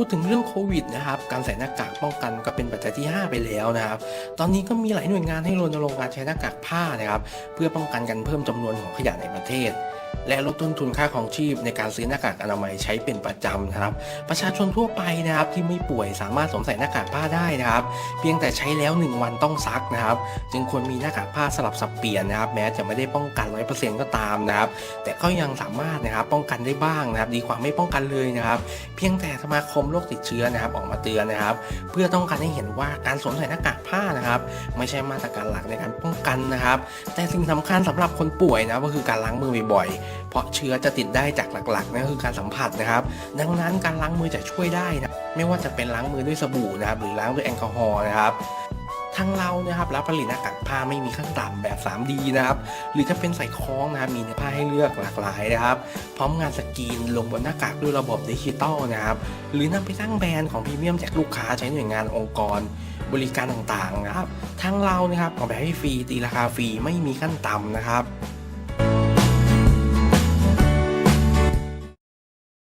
พูดถึงเรื่องโควิดนะครับการใส่หน้ากากป้องกันก็เป็นปัจจัยที่ 5 ไปแล้วนะครับ ตอนนี้ก็มีหลายหน่วยงานให้รณรงค์การใช้หน้ากากผ้านะครับ เพื่อป้องกันการเพิ่มจำนวนของขยะในประเทศ และลดต้นทุนค่าของชีพในการซื้อหน้ากากอนามัยใช้เป็นประจำนะครับ ประชาชนทั่วไปนะครับที่ไม่ป่วยสามารถสวมใส่หน้ากากผ้าได้นะครับ เพียงแต่ใช้แล้ว 1 วันต้องซักนะครับ จึงควรมีหน้ากากผ้าสลับสับเปลี่ยนนะครับ แม้จะไม่ได้ป้องกัน100%ก็ตามนะครับ แต่ก็ยังสามารถนะครับป้องกันได้บ้างนะครับ ดีกว่าไม่ป้องกันเลยนะครับ เพียงแต่สมาคมโรคติดเชื้อนะครับ ออกมาเตือนนะครับ เพื่อต้องการให้เห็นว่าการสวมใส่หน้ากากผ้านะครับ ไม่ใช่มาตรการหลักในการป้องกันนะครับ แต่สิ่งสำคัญสำหรับคนป่วยนะก็คือการล้างมือบ่อยๆเพราะเชื้อจะติดได้จากหลักๆนั่นคือการสัมผัสนะครับ ดังนั้นการล้างมือจะช่วยได้นะไม่ว่าจะเป็นล้างมือด้วยสบู่นะครับหรือล้างด้วยแอลกอฮอล์นะครับทางเรานะครับรับผลิตหน้ากากผ้าไม่มีขั้นต่ำแบบ 3D นะครับหรือจะเป็นใส่คล้องนะครับมีเนื้อผ้าให้เลือกหลากหลายนะครับ พร้อมงานสกรีนลงบนหน้ากากด้วยระบบดิจิตอลนะครับหรือนำไปตั้งแบรนด์ของพรีเมียมแจกลูกค้าใช้หน่วยงานองค์กร บริการต่างๆนะครับทางเรานะครับออกแบบให้ฟรีตีราคาฟรีไม่มีขั้นต่ำนะครับ